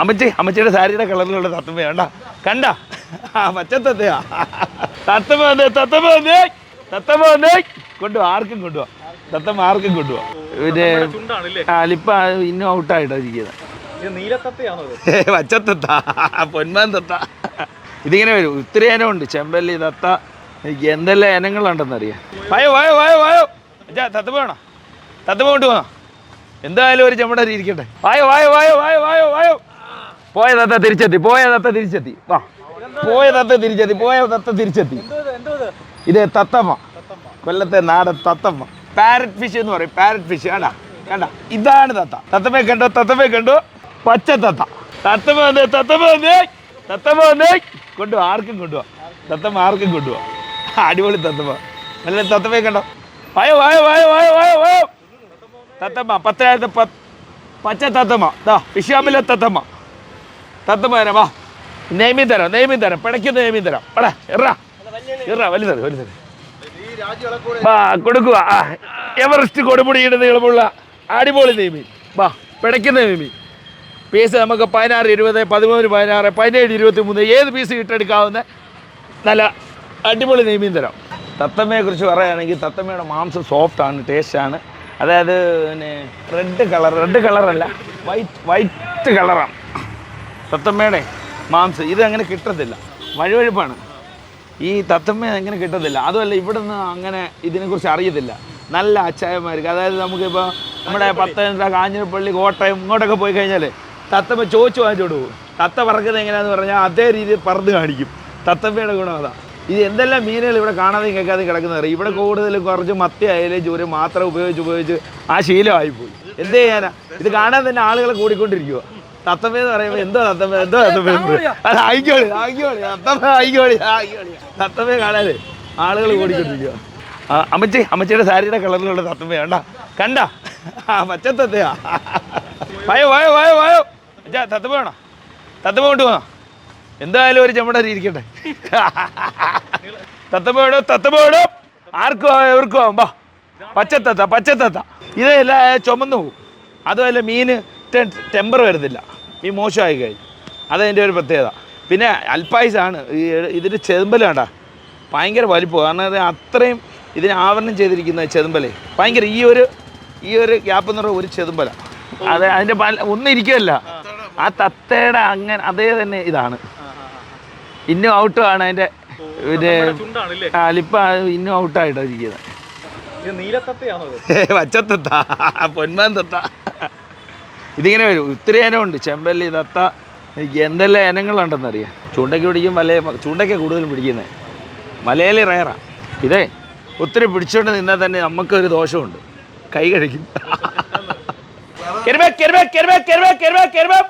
അമ്മച്ചി അമ്മച്ചിയുടെ സാരിയുടെ കളറിലുള്ള തത്തമ്മ വേണ്ട കണ്ട? ആ പച്ചത്തത്തയാ തത്തമ്മ വന്നേ തത്തമ്മ വന്നേ. തത്തമ്മ വന്നേ. കൊണ്ടുപോവാ ആർക്കും കൊണ്ടുപോവാ തത്തമ്മ ആർക്കും കൊണ്ടുപോവാ പിന്നെ ആ ലിപ്പ ഇന്നും ഔട്ടായിട്ടാ ഇരിക്കുന്നത് പച്ചത്തത്ത പൊന്മാൻ തത്ത. ഇതിങ്ങനെ വരും. ഒത്തിരി ഇനം ഉണ്ട്. ചെമ്പല്ലി തത്ത എനിക്ക് എന്തെല്ലാം ഇനങ്ങളുണ്ടെന്നറിയാം. വായോ വായോ വായോ വായോ. അച്ഛാ തത്തമ്മ വേണോ? തത്തമ്മ കൊണ്ട് പോകാം എന്തായാലും ഒരു ചെമ്പടരി ഇരിക്കട്ടെ. വായോ വായോ വായോ വായോ വായോ വായോ. പോയ തത്ത തിരിച്ചെത്തി പോയ തത്ത തിരിച്ചെത്തി. വാ. പോയ തത്ത തിരിച്ചെത്തി പോയ തത്ത തിരിച്ചെത്തി. ഇത് തത്തമ്മ. കൊല്ലത്തെ നാടൻ തത്തമ്മ. പാരറ്റ് ഫിഷ് എന്ന് പറയും പാരറ്റ് ഫിഷ് കണ്ടാ? കണ്ട? ഇതാണ് തത്ത. തത്തമ്മയെ കണ്ടോ? തത്തമ്മയെ കണ്ടോ? പച്ച തത്ത. തത്തമ്മ വന്നേ തത്തമ്മ വന്നേ. തത്തമ്മ വന്നേ. കൊണ്ടുപോവാ ആർക്കും കൊണ്ടുപോവാ തത്തമ്മ ആർക്കും കൊണ്ടുപോവാ അടിപൊളി തത്തമ്മ. നല്ല തത്തമ്മയെ കണ്ടോ? വായോ വായോ വായോ വായോ വായോ വായോ. തത്തമ്മ പത്തായിരത്തി പത്ത് പച്ച തത്തമ്മ. ദാ ഫിഷാമിലെ തത്തമ്മ. വാ. നെയ്മീൻ തരാം നെയ്മീൻ തരാം. പിടയ്ക്കുന്ന നെയ്മീൻ തരാം. എടാ എറാ എറാ വലുതര വലുതര വാ കൊടുക്കുക. എവറസ്റ്റ് കൊടുമുടിയുടെ നീളമുള്ള അടിപൊളി നെയ്മീൻ. വാ പിടയ്ക്കുന്ന നെയ്മീൻ. പീസ് നമുക്ക് പതിനാറ് ഇരുപത് പതിമൂന്ന് പതിനാറ് പതിനേഴ് ഇരുപത്തി മൂന്ന് ഏത് പീസ് ഇട്ടെടുക്കാവുന്ന നല്ല അടിപൊളി നെയ്മീൻ തരാം. തത്തമ്മയെക്കുറിച്ച് പറയുകയാണെങ്കിൽ തത്തമ്മയുടെ മാംസം സോഫ്റ്റ് സോഫ്റ്റാണ് ടേസ്റ്റാണ് അതായത് പിന്നെ റെഡ് കളർ റെഡ് കളറല്ല വൈറ്റ് വൈറ്റ് കളറാണ് തത്തമ്മയുടെ മാംസം ഇത് അങ്ങനെ കിട്ടത്തില്ല. വഴുവഴുപ്പാണ്. ഈ തത്തമ്മ അങ്ങനെ കിട്ടത്തില്ല. അതുമല്ല ഇവിടെ നിന്ന് അങ്ങനെ ഇതിനെക്കുറിച്ച് അറിയത്തില്ല. നല്ല അച്ചായന്മാർക്ക്. അതായത് നമുക്കിപ്പോൾ നമ്മുടെ പത്തനംതിട്ട കാഞ്ഞിരപ്പള്ളി കോട്ടയം ഇങ്ങോട്ടൊക്കെ പോയി കഴിഞ്ഞാൽ തത്തമ്മ ചോദിച്ചു വാങ്ങിച്ചു പോകും തത്ത പറക്കുന്നത് എങ്ങനെയാന്ന് പറഞ്ഞാൽ അതേ രീതിയിൽ പറന്ന് കാണിക്കും. തത്തമ്മയുടെ ഗുണം അതാ. ഇത് എന്തെല്ലാം മീനുകൾ ഇവിടെ കാണാതെ കേൾക്കാതെ കിടക്കുന്നത് അറിയാം? ഇവിടെ കൂടുതൽ കുറച്ച് മത്തി അയല ചൂര് മാത്രം ഉപയോഗിച്ച് ഉപയോഗിച്ച് ആ ശീലമായിപ്പോയി. എന്ത് ചെയ്യാനാ? ഇത് കാണാൻ തന്നെ ആളുകളെ കൂടിക്കൊണ്ടിരിക്കുക തത്തമ്മ എന്ന് പറയുമ്പോൾ എന്തോ തത്തമ്മ എന്തോ തത്തമ്മ അല്ല ആയിക്കോളി ആയിക്കോളി തത്തമ്മ ആയിക്കോളി ആയിക്കോളി തത്തമ്മയെ കാണാതെ ആളുകൾ കൂടിക്കൊണ്ടിരിക്കുക ആ, അമ്മച്ചി അമ്മച്ചിയുടെ സാരിയുടെ കളറിലുള്ള തത്തമ്മ വേണ്ട കണ്ട? ആ പച്ചത്തത്തയാ വായോ വായോ വായോ വായോ. അച്ഛാ തത്തമ്മ വേണോ? തത്തമ്മ കൊണ്ട് വേണോ എന്തായാലും ഒരു ചെമ്മട ഇരിക്കട്ടെ. തത്തമ്മ വേണോ? തത്തമ്മ വേണോ? ആർക്കും എവർക്കും ആവുമ്പോ പച്ചത്തത്ത പച്ചത്തത്ത. ഇതെല്ലാം ചുമന്നു പോകും. അതുമല്ല മീന് ടെമ്പർ വരുന്നില്ല. മീൻ മോശമായി കഴിഞ്ഞു. അതതിന്റെ ഒരു പ്രത്യേകത. പിന്നെ അൽപ്പായുസാണ് ഈ ഇതിന്റെ ചെതുമ്പലാണ്ടാ ഭയങ്കര വലിപ്പം. കാരണം അത് അത്രയും ഇതിനെ ആവരണം ചെയ്തിരിക്കുന്ന ചെതുമ്പലേ. ഭയങ്കര ഈ ഒരു ഈ ഒരു ഗ്യാപ്പ് എന്ന് പറയുന്ന ഒരു ചെതുമ്പല. അത് അതിന്റെ പല ഒന്നും ഇരിക്കുമല്ല ആ തത്തയുടെ അങ്ങനെ അതേ തന്നെ ഇതാണ്. ഇന്നും ഔട്ടും ആണ് അതിന്റെ പിന്നെ അലിപ്പ ലിപ്പ ഇന്നും ഔട്ടായിട്ടാണ് ഇരിക്കുന്നത്. നീലത്തത്തയാണോ ഇത്? പച്ചത്തത്ത. പൊന്മാൻ തത്ത. ഇതിങ്ങനെ വരും. ഒത്തിരി ഉണ്ട്. ചെമ്പല്ലി നത്ത എന്തെല്ലാം ഇനങ്ങളുണ്ടെന്നറിയാം. ചൂണ്ടയ്ക്ക് പിടിക്കും വല ചൂണ്ടയ്ക്ക് കൂടുതലും പിടിക്കുന്നത്. വലയിൽ റയറാ. ഇതേ ഒത്തിരി പിടിച്ചുകൊണ്ട് നിന്നാൽ തന്നെ നമുക്കൊരു ദോഷമുണ്ട്. കൈ കഴിക്കും കരുമേ കരുമേ കരുമേ കരുമേ കരുമേ. കെരുവേ